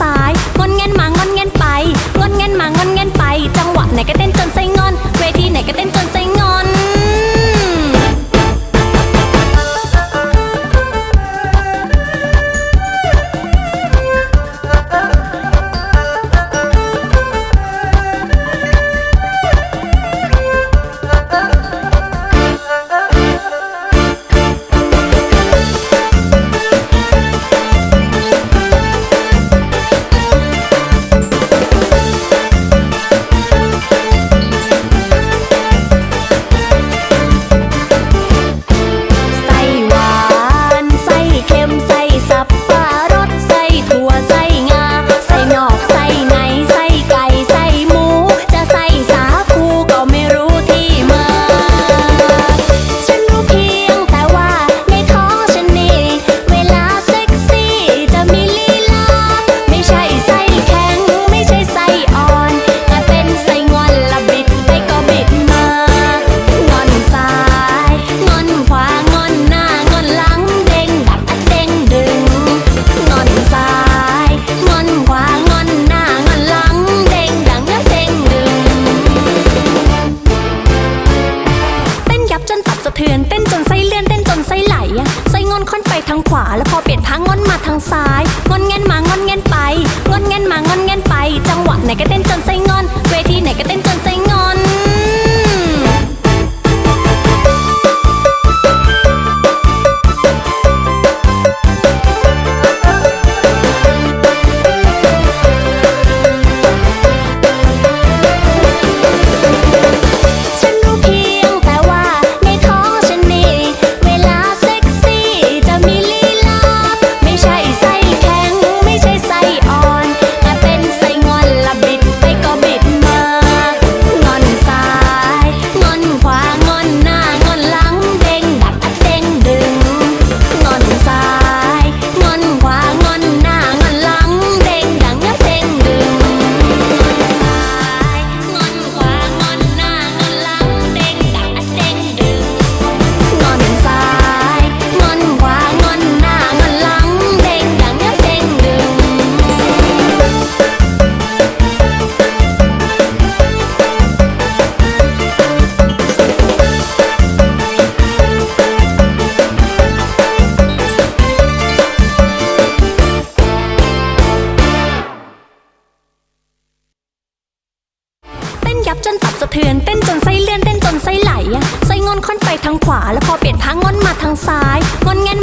ซ้ายงอนเงินมางอนเงินไปงอนเงินมางอนเงินไป จังหวะไหนก็เต้นจนไส้ง งอนค้นไปทางขวา แล้วพอเปลี่ยนทางงอนมาทางซ้ายงอนเงนมางอนเงนไปงอนเงนมางอนเงนไป จังหวะไหนก็เต้นจนใส่งอน เวทีไหนก็เต้น ทือนเต้นจนไส้เลื่อนเต้นจนไส้ไหลอะไส้งอนค่อนไปทางขวา แล้วพอเปลี่ยนทางงอนมาทางซ้าย งอนแง้น